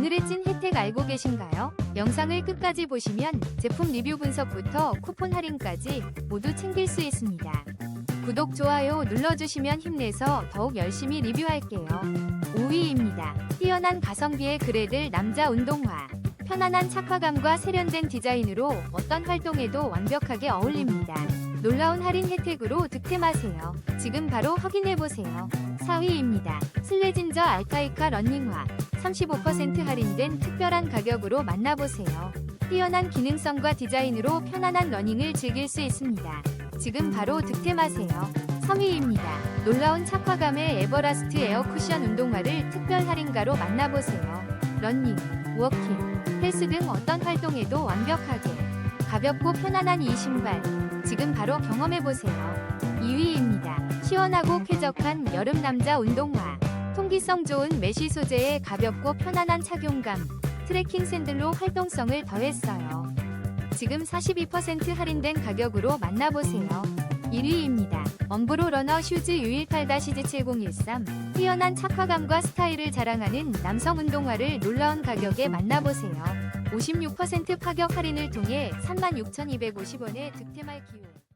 오늘의 찐 혜택 알고 계신가요? 영상을 끝까지 보시면 제품 리뷰 분석부터 쿠폰 할인까지 모두 챙길 수 있습니다. 구독, 좋아요 눌러주시면 힘내서 더욱 열심히 리뷰할게요. 5위입니다. 뛰어난 가성비의 그레들 남자 운동화. 편안한 착화감과 세련된 디자인으로 어떤 활동에도 완벽하게 어울립니다. 놀라운 할인 혜택으로 득템하세요. 지금 바로 확인해보세요. 4위입니다. 슬레진저 알카이카 런닝화. 35% 할인된 특별한 가격으로 만나보세요. 뛰어난 기능성과 디자인으로 편안한 러닝을 즐길 수 있습니다. 지금 바로 득템하세요. 3위입니다. 놀라운 착화감의 에버라스트 에어 쿠션 운동화를 특별 할인가로 만나보세요. 러닝, 워킹, 헬스 등 어떤 활동에도 완벽하게 가볍고 편안한 이 신발 지금 바로 경험해보세요. 2위입니다. 시원하고 쾌적한 여름 남자 운동화 통기성 좋은 메쉬 소재의 가볍고 편안한 착용감 트레킹 샌들로 활동성을 더했어요. 지금 42% 할인된 가격으로 만나보세요. 1위입니다. 엄브로 러너 슈즈 U18-G7013 뛰어난 착화감과 스타일을 자랑하는 남성 운동화를 놀라운 가격에 만나보세요. 56% 파격 할인을 통해 36,250원에 득템할 기회.